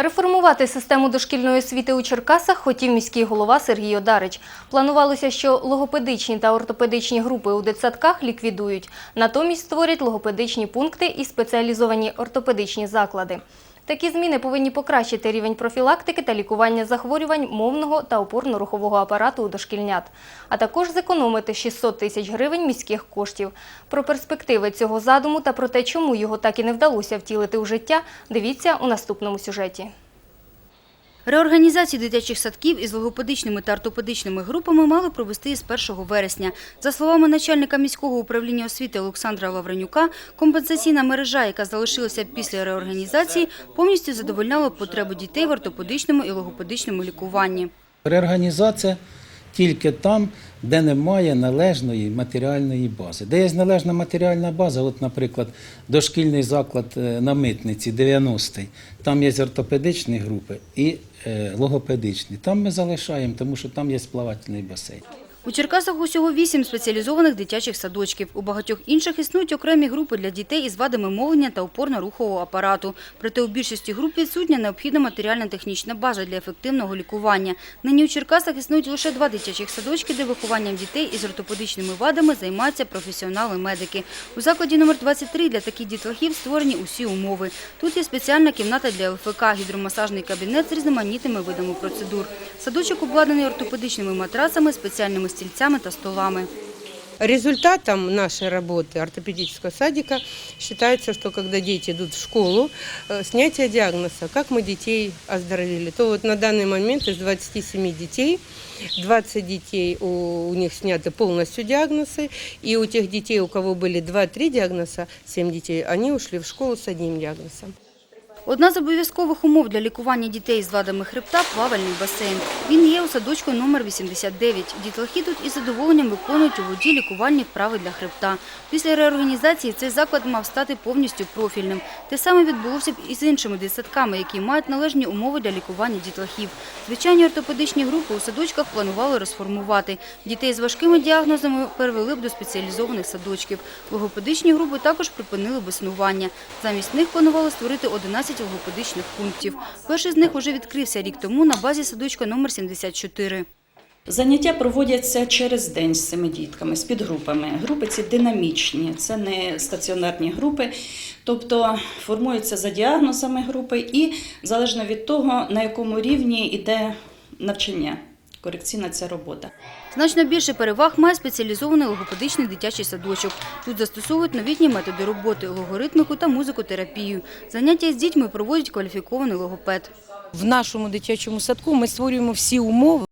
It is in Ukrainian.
Реформувати систему дошкільної освіти у Черкасах хотів міський голова Сергій Одарич. Планувалося, що логопедичні та ортопедичні групи у дитсадках ліквідують. Натомість створять логопедичні пункти і спеціалізовані ортопедичні заклади. Такі зміни повинні покращити рівень профілактики та лікування захворювань мовного та опорно-рухового апарату у дошкільнят, а також зекономити 600 тисяч гривень міських коштів. Про перспективи цього задуму та про те, чому його так і не вдалося втілити у життя, дивіться у наступному сюжеті. Реорганізацію дитячих садків із логопедичними та ортопедичними групами мали провести з 1 вересня. За словами начальника міського управління освіти Олександра Лавренюка, компенсаційна мережа, яка залишилася після реорганізації, повністю задовольняла потреби дітей в ортопедичному і логопедичному лікуванні. Реорганізація тільки там, де немає належної матеріальної бази. Де є належна матеріальна база, от, наприклад, дошкільний заклад е, на митниці 90-й, там є ортопедичні групи і е, логопедичні. Там ми залишаємо, тому що там є сплавательний басейн. У Черкасах усього вісім спеціалізованих дитячих садочків. У багатьох інших існують окремі групи для дітей із вадами мовлення та опорно-рухового апарату. Проте у більшості груп відсутня необхідна матеріально-технічна база для ефективного лікування. Нині у Черкасах існують лише два дитячих садочки, де вихованням дітей із ортопедичними вадами займаються професіонали-медики. У закладі номер 23 для таких дітлахів створені усі умови. Тут є спеціальна кімната для ЛФК, гідромасажний кабінет з різноманітними видами процедур. Садочок обладнаний ортопедичними матрацами, спеціальними стільцями та столами. Результатом нашей работы ортопедического садика считается, что когда дети идут в школу, э, снятие диагноза, как мы детей оздоровили, то вот на данный момент из 27 детей 20 детей у, у них сняты полностью диагнозы, и у тех детей, у кого были 2-3 диагноза, 7 детей, они ушли в школу с одним диагнозом. Одна з обов'язкових умов для лікування дітей з вадами хребта – плавальний басейн. Він є у садочку номер 89. Дітлахи тут із задоволенням виконують у воді лікувальні вправи для хребта. Після реорганізації цей заклад мав стати повністю профільним. Те саме відбулося б і з іншими дитсадками, які мають належні умови для лікування дітлахів. Звичайні ортопедичні групи у садочках планували розформувати. Дітей з важкими діагнозами перевели б до спеціалізованих садочків. Логопедичні групи також припинили б існування. Замість них планували створити 11 логопедичних пунктів. Перший з них уже відкрився рік тому на базі садочка номер 74. Заняття проводяться через день з цими дітками, з підгрупами. Групи ці динамічні, це не стаціонарні групи, тобто формуються за діагнозами групи і залежно від того, на якому рівні йде навчання. Корекційна ця робота. Значно більше переваг має спеціалізований логопедичний дитячий садочок. Тут застосовують новітні методи роботи, логоритмику та музикотерапію. Заняття з дітьми проводять кваліфікований логопед. В нашому дитячому садку ми створюємо всі умови